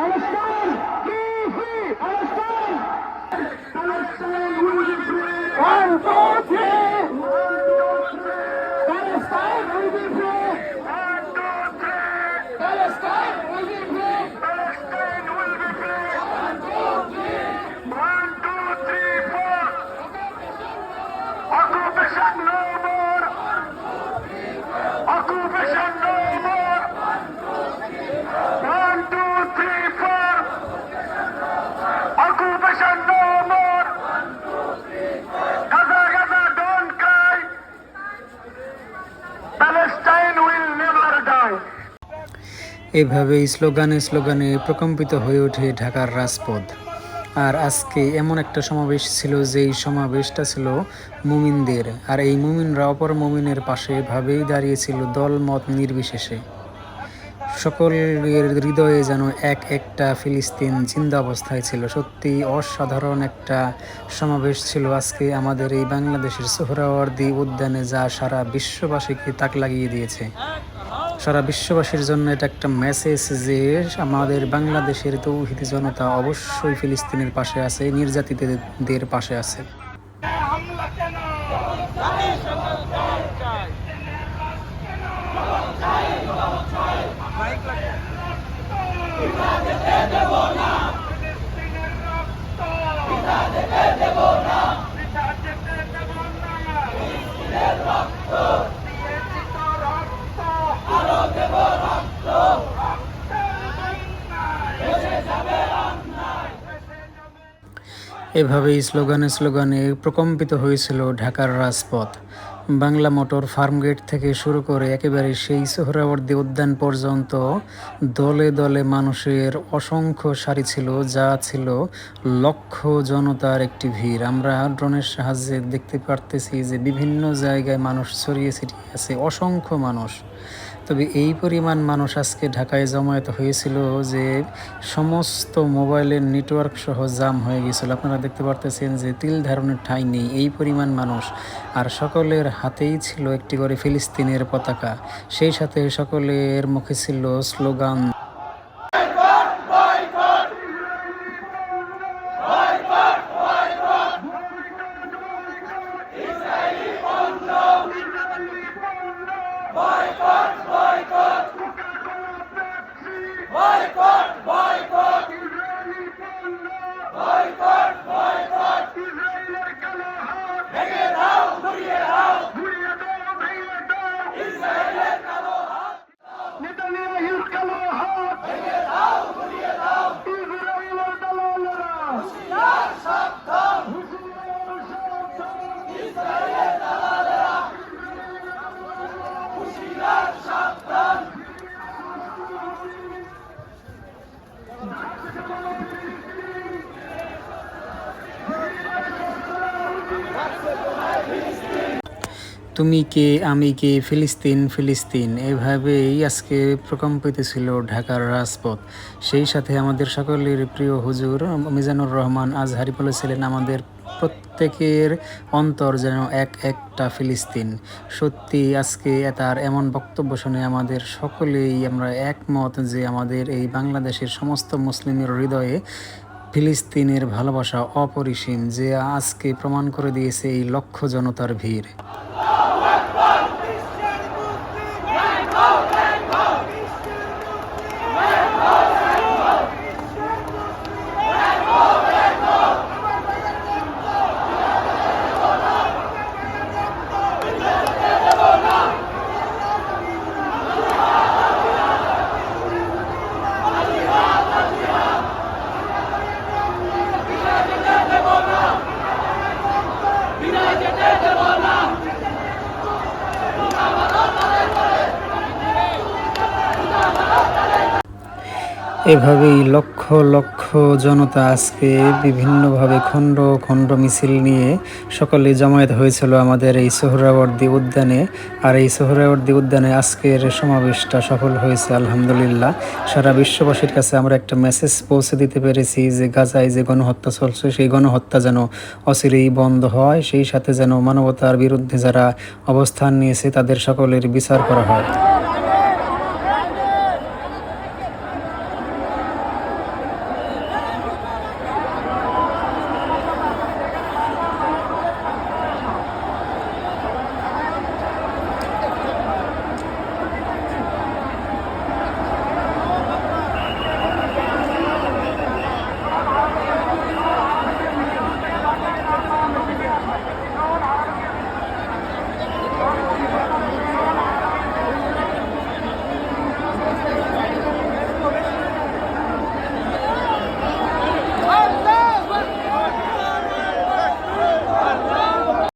অবস্থা এভাবেই স্লোগানে স্লোগানে প্রকম্পিত হয়ে ওঠে ঢাকার রাজপথ। আর আজকে এমন একটা সমাবেশ ছিল যেই সমাবেশটা ছিল মুমিনদের। আর এই মুমিনরা অপর মুমিনের পাশে ভাবেই দাঁড়িয়েছিল দল মত নির্বিশেষে। সকলের হৃদয়ে যেন এক একটা ফিলিস্তিন জিন্দা অবস্থায় ছিল। সত্যি অসাধারণ একটা সমাবেশ ছিল আজকে আমাদের এই বাংলাদেশের সোহরাওয়ার্দী উদ্যানে যা সারা বিশ্ববাসীকে তাক লাগিয়ে দিয়েছে। সারা বিশ্ববাসীর জন্য এটা একটা মেসেজ যে আমাদের বাংলাদেশের তৌহিদি জনতা অবশ্যই ফিলিস্তিনের পাশে আছে, নির্যাতিতদের পাশে আছে। এভাবেই স্লোগানে স্লোগানে প্রকম্পিত হয়েছিল ঢাকার রাজপথ। বাংলা মোটর ফার্মগেট থেকে শুরু করে একেবারে সেই সোহরাবর্দী উদ্যান পর্যন্ত দলে দলে মানুষের অসংখ্য সারি ছিল, যা ছিল লক্ষ জনতার একটি ভিড়। আমরা ড্রোনের সাহায্যে দেখতে পারতেছি যে বিভিন্ন জায়গায় মানুষ ছড়িয়ে ছিটিয়ে আছে, অসংখ্য মানুষ। তবে এই পরিমাণ মানুষ আজকে ঢাকায় জমায়েত হয়েছিল যে সমস্ত মোবাইলের নেটওয়ার্ক সহ জাম হয়ে গেছিল। আপনারা দেখতে পারতেছেন যে তিল ধারণের ঠাঁই নেই, এই পরিমাণ মানুষ। আর সকলের হাতেই ছিল একটি করে ফিলিস্তিনের পতাকা। সেই সাথে সকলের মুখে ছিল স্লোগান। তুমি কে, আমি কে, ফিলিস্তিন ফিলিস্তিন। এভাবেই আজকে প্রকম্পিত ছিল ঢাকার রাজপথ। সেই সাথে আমাদের সকলের প্রিয় হুজুর মিজানুর রহমান আজহারি বলেছিলেন, আমাদের প্রত্যেকের অন্তর যেন এক একটা ফিলিস্তিন। সত্যি, আজকে তার এমন বক্তব্য শুনে আমাদের সকলেই আমরা একমত যে আমাদের এই বাংলাদেশের সমস্ত মুসলিমের হৃদয়ে ফিলিস্তিনের ভালোবাসা অপরিসীম, যে আজকে প্রমাণ করে দিয়েছে এই লক্ষ জনতার ভিড়। এভাবেই লক্ষ লক্ষ জনতা আজকে বিভিন্নভাবে খণ্ড খণ্ড মিছিল নিয়ে সকলে জমায়েত হয়েছিল আমাদের এই সোহরাবর্দী উদ্যানে। আর এই সোহরাবর্দী উদ্যানে আজকের সমাবেশটা সফল হয়েছে, আলহামদুলিল্লাহ। সারা বিশ্ববাসীর কাছে আমরা একটা মেসেজ পৌঁছে দিতে পেরেছি যে গাজায় যে গণহত্যা চলছে, সেই গণহত্যা যেন অচিরেই বন্ধ হয়, সেই সাথে যেন মানবতার বিরুদ্ধে যারা অবস্থান নিয়েছে তাদের সকলের বিচার করা হয়।